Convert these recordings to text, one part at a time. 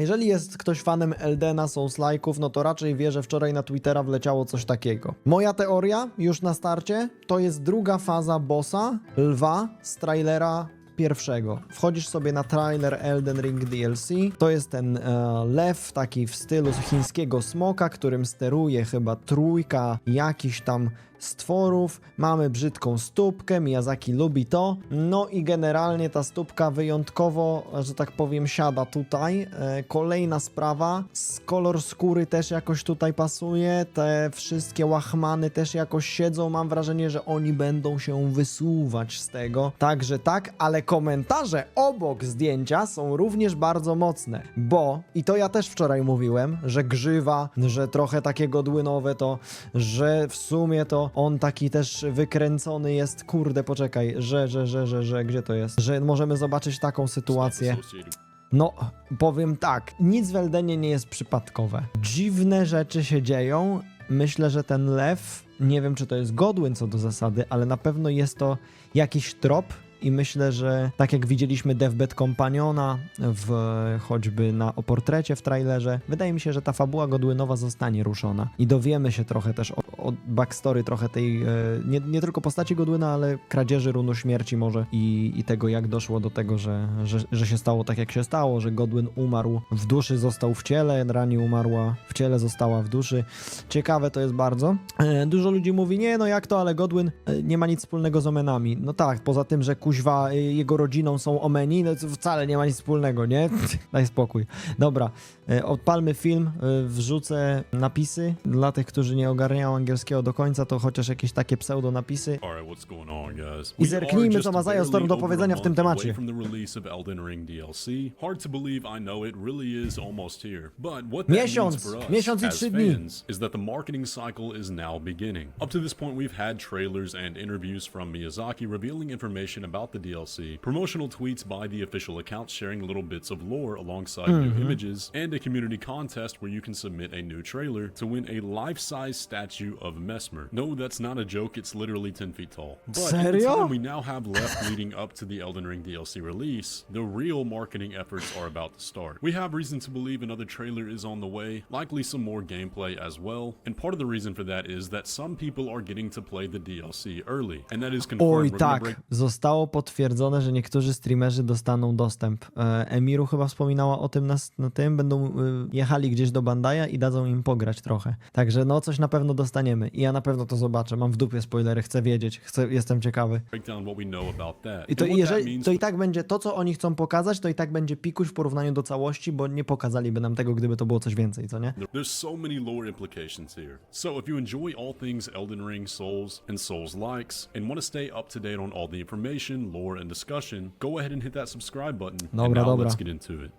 Jeżeli jest ktoś fanem Eldena Souls-like'ów, no to raczej wie, że wczoraj na Twittera wleciało coś takiego. Moja teoria, już na starcie, to jest druga faza bossa, lwa, z trailera pierwszego. Wchodzisz sobie na trailer Elden Ring DLC. To jest ten e, lew taki w stylu chińskiego smoka, którym steruje chyba trójka jakichś tam stworów. Mamy brzydką stópkę, Miyazaki lubi to. No i generalnie ta stópka wyjątkowo, że tak powiem, siada tutaj. E, kolejna sprawa, kolor skóry też jakoś tutaj pasuje. Te wszystkie łachmany też jakoś siedzą. Mam wrażenie, że oni będą się wysuwać z tego. Także tak, ale komentarze obok zdjęcia są również bardzo mocne, bo i to ja też wczoraj mówiłem, że grzywa, że trochę takie godłynowe to, że w sumie to on taki też wykręcony jest, kurde, poczekaj, że, że, że, że, że, gdzie to jest? Że możemy zobaczyć taką sytuację. No, powiem tak, nic w Eldenie nie jest przypadkowe. Dziwne rzeczy się dzieją. Myślę, że ten lew, nie wiem czy to jest Godwin co do zasady, ale na pewno jest to jakiś trop i myślę, że tak jak widzieliśmy Deathbed Companiona w, choćby na o portrecie w trailerze, wydaje mi się, że ta fabuła Godwinowa zostanie ruszona i dowiemy się trochę też o, o backstory trochę tej, e, nie, nie tylko postaci Godwina, ale kradzieży runu śmierci może i, i tego jak doszło do tego, że, że, że się stało tak jak się stało, że Godwin umarł w duszy, został w ciele, Rani umarła w ciele, została w duszy. Ciekawe to jest bardzo. E, Dużo ludzi mówi, nie no jak to, ale Godwin e, nie ma nic wspólnego z Omenami. No tak, poza tym, że kuźwa jego rodziną są Omeni, no to wcale nie ma nic wspólnego, nie? Daj spokój. Dobra, odpalmy film, wrzucę napisy. Dla tych, którzy nie ogarniają angielskiego do końca, to chociaż jakieś takie pseudo napisy. I zerknijmy, co ma Zaya Storm do powiedzenia w tym temacie. Miesiąc, miesiąc i trzy dni. is that the marketing cycle is now beginning. Up to this point, we've had trailers and interviews from Miyazaki revealing information about the DLC, promotional tweets by the official accounts sharing little bits of lore alongside Mm-hmm. new images, and a community contest where you can submit a new trailer to win a life-size statue of Mesmer. No, that's not a joke. It's literally 10 feet tall. But in the Serio? time we now have left leading up to the Elden Ring DLC release, the real marketing efforts are about to start. We have reason to believe another trailer is on the way, likely some more gameplay as well, and part of the reason for that is that some people are getting to play the DLC early, and that is confirmed. Oj tak, zostało potwierdzone, że niektórzy streamerzy dostaną dostęp. E, Emiru chyba wspominała o tym na, na tym, będą y, jechali gdzieś do Bandaja i dadzą im pograć trochę. Także no coś na pewno dostaniemy i ja na pewno to zobaczę. Mam w dupie spoilery, chcę wiedzieć, chcę, jestem ciekawy. I to and jeżeli, to i tak będzie to, co oni chcą pokazać, to i tak będzie pikuś w porównaniu do całości, bo nie pokazaliby nam tego, gdyby to było coś więcej, co nie? There's so many lore implications here. So if you enjoy all things Elden Ring, Souls, and Souls likes, and want to stay up to date on all the information, lore, and discussion, go ahead and hit that subscribe button. and Dobra, now dobra. let's get into it.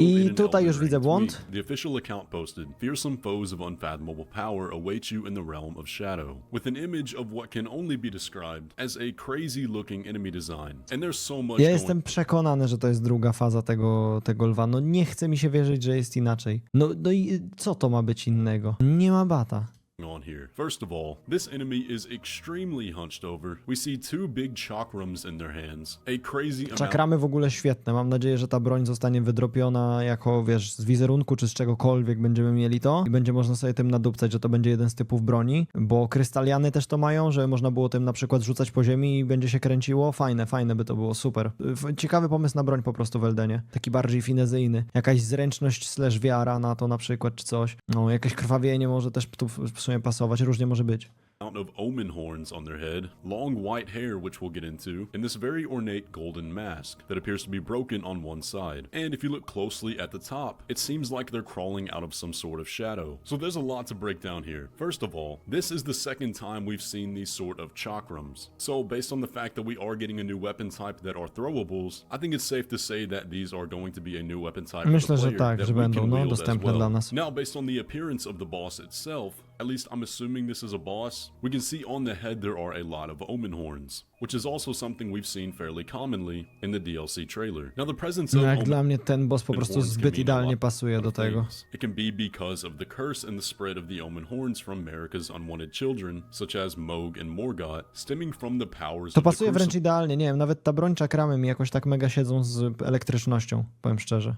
I tutaj już widzę błąd. The official account posted, Fearsome foes of unfathomable power await you in the realm of shadow, with an image of what can only be described as a crazy looking enemy design. And there's so much Ja jestem przekonany, że to jest druga faza tego, tego lwa. No nie chce mi się wierzyć, że jest inaczej. No, no i co to ma być innego? Nie ma bata. On here. First of all, this enemy is extremely hunched over. We see two big chakrams in their hands. A crazy Czakramy w ogóle świetne. Mam nadzieję, że ta broń zostanie wydropiona jako, wiesz, z wizerunku czy z czegokolwiek będziemy mieli to i będzie można sobie tym nadupcać, że to będzie jeden z typów broni, bo krystaliany też to mają, że można było tym na przykład rzucać po ziemi i będzie się kręciło. Fajne, fajne by to było, super. Ciekawy pomysł na broń po prostu w Eldenie. Taki bardziej finezyjny. Jakaś zręczność slash wiara na to na przykład, czy coś. No, jakieś krwawienie może też tu w sumie pasować, różnie może być. of omen horns on their head, long white hair, which we'll get into, and this very ornate golden mask that appears to be broken on one side. And if you look closely at the top, it seems like they're crawling out of some sort of shadow. So there's a lot to break down here. First of all, this is the second time we've seen these sort of chakrams. So based on the fact that we are getting a new weapon type that are throwables, I think it's safe to say that these are going to be a new weapon type for Myślę, the że player tak, that że we będą, can no, wield as dostępne well. dla nas. Now based on the appearance of the boss itself, at least I'm assuming this is a boss, we can see on the head there are a lot of omen horns, which is also something we've seen fairly commonly in the DLC trailer. Now the presence of No jak dla mnie ten boss po prostu zbyt idealnie pasuje do tego. It can be because of the curse and the spread of the omen horns from America's unwanted children, such as Moog and Morgoth, stemming from the powers To of the pasuje wręcz idealnie, nie wiem, nawet ta broń czakramy mi jakoś tak mega siedzą z elektrycznością, powiem szczerze.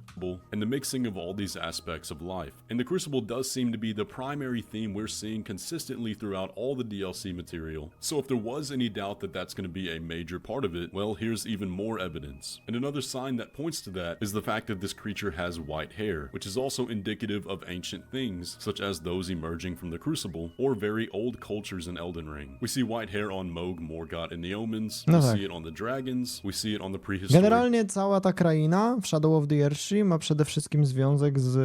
and the mixing of all these aspects of life. And the Crucible does seem to be the primary theme we're seeing consistently throughout all the DLC material. So if there was any doubt that that's going to be a major part of it, well, here's even more evidence. And another sign that points to that is the fact that this creature has white hair, which is also indicative of ancient things, such as those emerging from the Crucible, or very old cultures in Elden Ring. We see white hair on Moog, Morgoth, and the Omens. No we tak. see it on the dragons. We see it on the prehistoric Generalnie cała ta kraina w Shadow of the Earthsea ma przede wszystkim związek z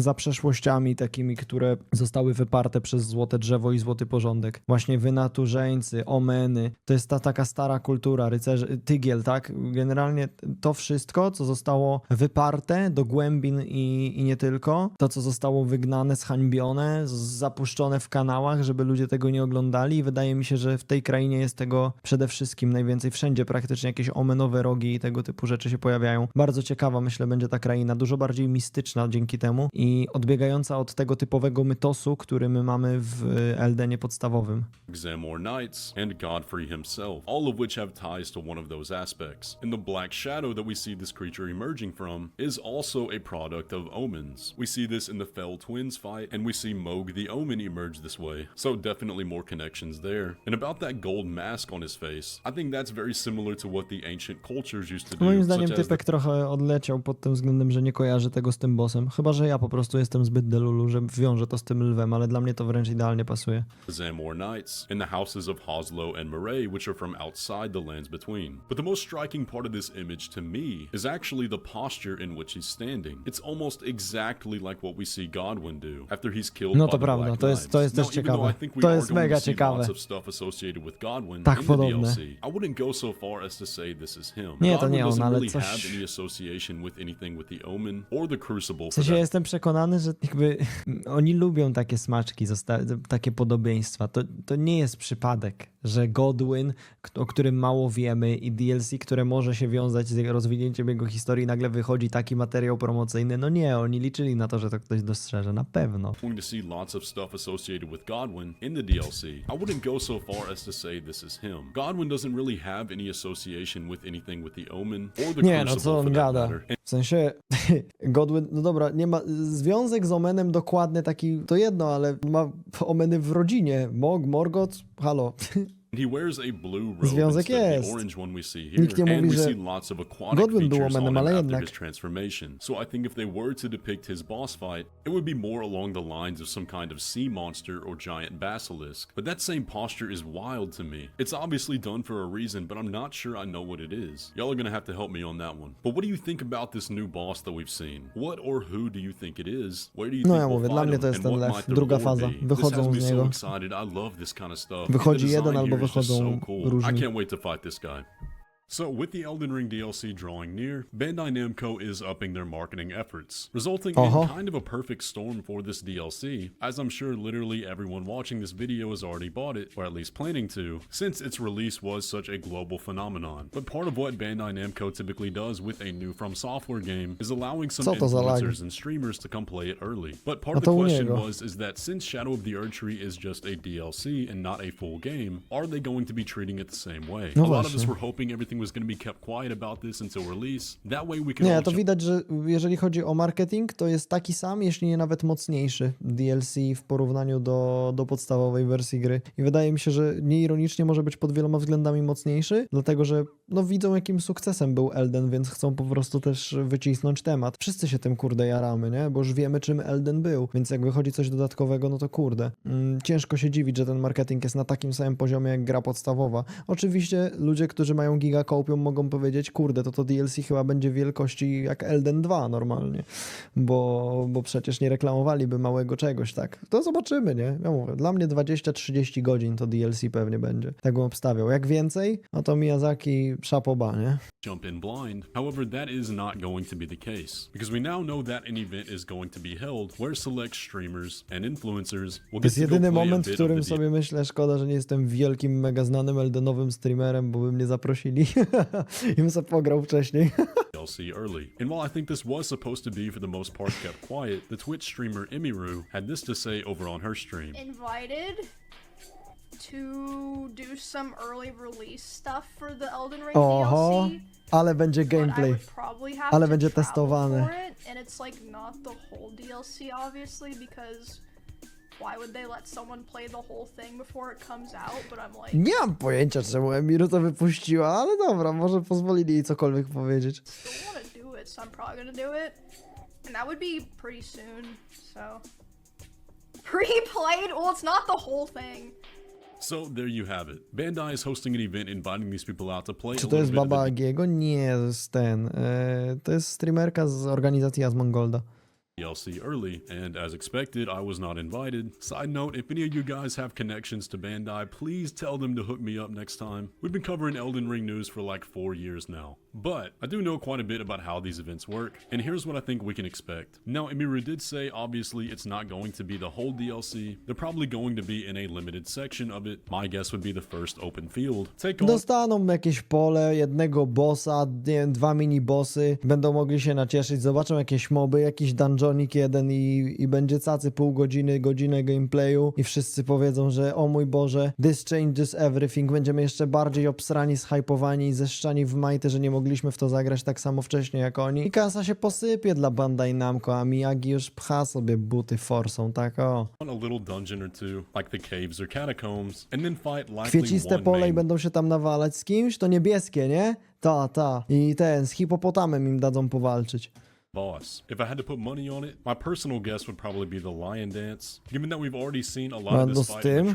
za przeszłościami takimi, które zostały wyparte przez złote drzewo i złoty porządek. Właśnie wynaturzeńcy, omeny, to jest ta taka stara kultura, rycerzy, tygiel, tak? Generalnie to wszystko, co zostało wyparte do głębin i, i nie tylko, to co zostało wygnane, zhańbione, zapuszczone w kanałach, żeby ludzie tego nie oglądali i wydaje mi się, że w tej krainie jest tego przede wszystkim najwięcej, wszędzie praktycznie jakieś omenowe rogi i tego typu rzeczy się pojawiają. Bardzo ciekawa myślę będzie ta kraina, dużo bardziej mistyczna dzięki temu i odbiegająca od tego typowego mytosu, który my mamy w Eldenie podstawowym. Zamor Knights, and Godfrey himself, all of which have ties to one of those aspects. And the black shadow that we see this creature emerging from is also a product of omens. We see this in the Fell Twins fight, and we see Moog the Omen emerge this way, so definitely more connections there. And about that gold mask on his face, I think that's very similar to what the ancient cultures used to do, Moim zdaniem as the typek trochę odleciał pod tym względem, że nie kojarzy tego z tym bossem. Chyba, że ja po prostu jestem zbyt delulu, że wiążę to z tym lwem, ale dla mnie to wręcz idealnie pasuje. Zamor Knights, and the houses of Hoslo and Murray, which are from outside the lands between. But the most striking part of this image to me is actually the posture in which he's standing. It's almost exactly like what we see Godwin do after he's killed No by to the prawda, to jest- to jest też ciekawe. To jest mega ciekawe. Tak podobne. Nie, to nie on, ale coś- W sensie jestem przekonany, że jakby oni lubią takie smaczki, takie podobieństwa. To, to nie jest przypadek, że Godwin, o którym mało wiemy i DLC, które może się wiązać z rozwinięciem jego historii, nagle wychodzi taki materiał promocyjny. No nie, oni liczyli na to, że to ktoś dostrzeże, na pewno. going to see lots of stuff associated with Godwin in the DLC. I wouldn't go so far as to say this is him. Godwin doesn't really have any association with anything with the Omen or the Nie, no co on gada? W sensie Godwin, no dobra, nie ma, związek z Omenem dokładny taki, to jedno, ale ma Omeny w rodzinie. Mog, Morgoth, halo. he wears a blue robe Związek jest. the orange one we see here. Nikt nie and mówi, we że see lots of aquatic Godwin był features on Omenem, him ale after jednak. his transformation. So I think if they were to depict his boss fight, it would be more along the lines of some kind of sea monster or giant basilisk. But that same posture is wild to me. It's obviously done for a reason, but I'm not sure I know what it is. Y'all are gonna have to help me on that one. But what do you think about this new boss that we've seen? What or who do you think it is? Where do you No think ja we'll mówię, dla mnie him? to jest And ten what lew. might their Druga lore faza. be? This Wychodzą has me z so niego. excited. I love this kind of stuff. Wychodzi the jeden design albo here is just wychodzą so cool. różni. I can't wait to fight this guy. So, with the Elden Ring DLC drawing near, Bandai Namco is upping their marketing efforts, resulting Uh-huh. in kind of a perfect storm for this DLC, as I'm sure literally everyone watching this video has already bought it, or at least planning to, since its release was such a global phenomenon. But part of what Bandai Namco typically does with a new From Software game is allowing some Co to za lag? influencers and streamers to come play it early. But part of the question was is that since Shadow of the Erd Tree is just a DLC and not a full game, are they going to be treating it the same way? A lot of us were hoping everything Nie, to widać, że jeżeli chodzi o marketing, to jest taki sam, jeśli nie nawet mocniejszy DLC w porównaniu do, do podstawowej wersji gry. I wydaje mi się, że nieironicznie może być pod wieloma względami mocniejszy, dlatego że no, widzą jakim sukcesem był Elden, więc chcą po prostu też wycisnąć temat. Wszyscy się tym kurde jaramy, nie? Bo już wiemy czym Elden był, więc jak wychodzi coś dodatkowego, no to kurde. Mm, ciężko się dziwić, że ten marketing jest na takim samym poziomie jak gra podstawowa. Oczywiście ludzie, którzy mają giga zakopią, mogą powiedzieć, kurde, to to DLC chyba będzie wielkości jak Elden 2 normalnie, bo, bo przecież nie reklamowaliby małego czegoś, tak. To zobaczymy, nie? Ja mówię, dla mnie 20-30 godzin to DLC pewnie będzie. Tak bym obstawiał. Jak więcej, no to Miyazaki szapoba, nie? jump in blind. However, that is not going to be the case because we now know that an event is going to be held where select streamers and influencers will get jest to go jedyny moment, w którym sobie myślę, szkoda, że nie jestem wielkim, mega znanym Eldenowym streamerem, bo by mnie zaprosili i bym sobie pograł wcześniej. DLC early. And while I think this was supposed to be for the most part kept quiet, the Twitch streamer Emiru had this to say over on her stream. invited to do some early release stuff for the Elden Ring Oho, DLC. ale będzie but I gameplay. would probably have Ale to będzie travel testowane. for it, and it's like not the whole DLC, obviously, because why would they let someone play the whole thing before it comes out? But I'm like, Nie mam pojęcia, czemu Emiru to wypuściła, ale dobra, może pozwolili jej cokolwiek powiedzieć. still want to do it, so I'm probably gonna do it, and that would be pretty soon. So pre-played? Well, it's not the whole thing. So there you have it. Bandai is hosting an event inviting these people out to play Czy a to little jest Baba Agiego? Nie, to jest ten. E, to jest streamerka z organizacji Asmongolda. DLC early, and as expected, I was not invited. Side note, if any of you guys have connections to Bandai, please tell them to hook me up next time. We've been covering Elden Ring news for like four years now. But I do know quite a bit about how these events work, and here's what I think we can expect. Now, Emiru did say obviously it's not going to be the whole DLC. They're probably going to be in a limited section of it. My guess would be the first open field. Take Dostaną jakieś pole, jednego bossa, dwa mini bossy, będą mogli się nacieszyć, zobaczą jakieś moby, jakiś dungeonik jeden i, i będzie cacy pół godziny, godzinę gameplayu i wszyscy powiedzą, że o mój Boże, this changes everything, będziemy jeszcze bardziej obsrani, zhypowani i zeszczani w majty, że nie mogliśmy w to zagrać tak samo wcześnie jak oni. I kasa się posypie dla Bandai Namco, a Miyagi już pcha sobie buty forsą, tak o. Kwieciste pole i będą się tam nawalać z kimś? To niebieskie, nie? Ta, ta. I ten, z hipopotamem im dadzą powalczyć. boss. If I had to put money on it, my personal guess would probably be the lion dance. Given that we've already seen a lot No, of this z fight in the tym,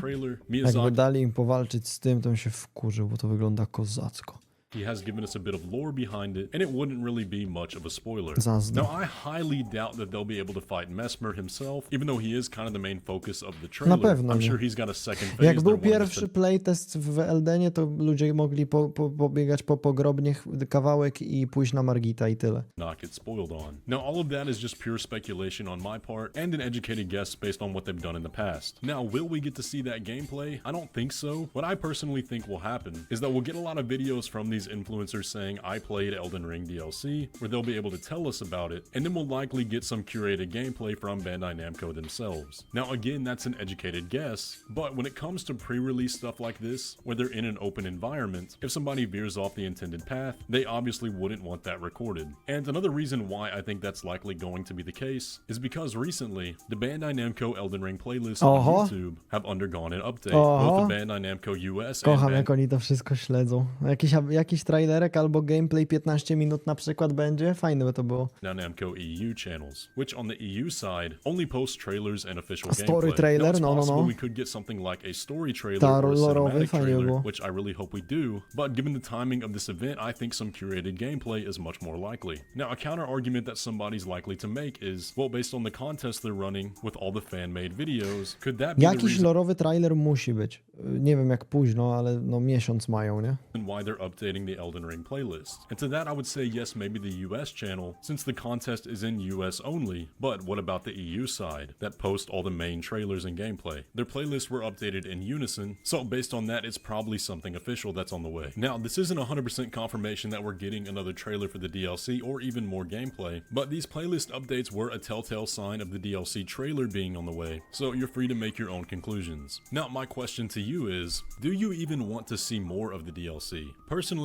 Jakby dali im powalczyć z tym, to bym się wkurzył, bo to wygląda kozacko. Has given us a bit of lore behind it, and it wouldn't really be much of a spoiler. Now, I highly doubt that they'll be able to fight Mesmer himself, even though he is kind of the main focus of the trailer. pewno I'm nie. sure he's got a second phase. Jak był pierwszy playtest w Eldenie, to ludzie mogli po, po, pobiegać po pogrobnie kawałek i pójść na Margita i tyle. not get spoiled on. Now, all of that is just pure speculation on my part and an educated guess based on what they've done in the past. Now, will we get to see that gameplay? I don't think so. What I personally think will happen is that we'll get a lot of videos from these influencers saying, I played Elden Ring DLC, where they'll be able to tell us about it, and then we'll likely get some curated gameplay from Bandai Namco themselves. Now, again, that's an educated guess, but when it comes to pre release stuff like this, where they're in an open environment, if somebody veers off the intended path, they obviously wouldn't want that recorded. And another reason why I think that's likely going to be the case is because recently, the Bandai Namco Elden Ring playlists Oho. on uh-huh. YouTube have undergone an update. Oho. Both the uh-huh. Bandai Namco US Kocham, and jak oni to wszystko śledzą. Jakiś, jakiś trailerek albo gameplay 15 minut na przykład będzie? Fajne by to było. Namco EU channels, which on the EU side only post trailers and official A story gameplay. trailer? No, no, no. we could get something like a story trailer Ta, or cinematic trailer, which I really hope we do. But given the timing of this event, I think some curated gameplay is much more likely. Now, a counter argument that somebody's likely to make is, well, based on the contest they're running with all the fan-made videos, could that be the Jakiś reason lorowy trailer musi być. Y, Nie wiem jak późno, ale no miesiąc mają, nie? why they're updating the Elden Ring playlist. And to that, I would say yes, maybe the US channel, since the contest is in US only. But what about the EU side that post all the main trailers and gameplay? Their playlists were updated in unison, so based on that, it's probably something official that's on the way. Now, this isn't 100% confirmation that we're getting another trailer for the DLC or even more gameplay, but these playlist updates were a telltale sign of the DLC trailer being on the way, so you're free to make your own conclusions. Now, my question to you is Do you even want to see more of the DLC? Personally,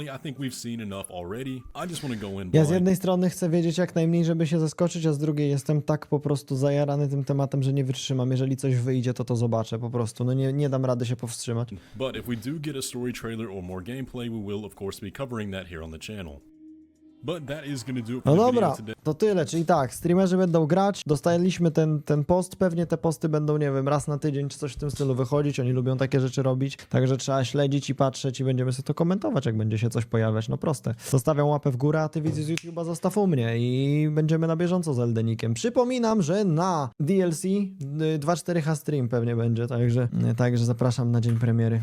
Ja z jednej strony chcę wiedzieć jak najmniej, żeby się zaskoczyć, a z drugiej jestem tak po prostu zajarany tym tematem, że nie wytrzymam. Jeżeli coś wyjdzie, to to zobaczę po prostu. No nie, nie dam rady się powstrzymać. But if we do get a story trailer or more gameplay, we will, of course, be covering that here on the channel. No dobra, to tyle, czyli tak, streamerzy będą grać, dostaliśmy ten, ten post, pewnie te posty będą, nie wiem, raz na tydzień czy coś w tym stylu wychodzić, oni lubią takie rzeczy robić, także trzeba śledzić i patrzeć i będziemy sobie to komentować, jak będzie się coś pojawiać, no proste. Zostawiam łapę w górę, a ty widz z YouTube'a zostaw u mnie i będziemy na bieżąco z Eldenikiem. Przypominam, że na DLC y, 2.4H stream pewnie będzie, także, także zapraszam na dzień premiery.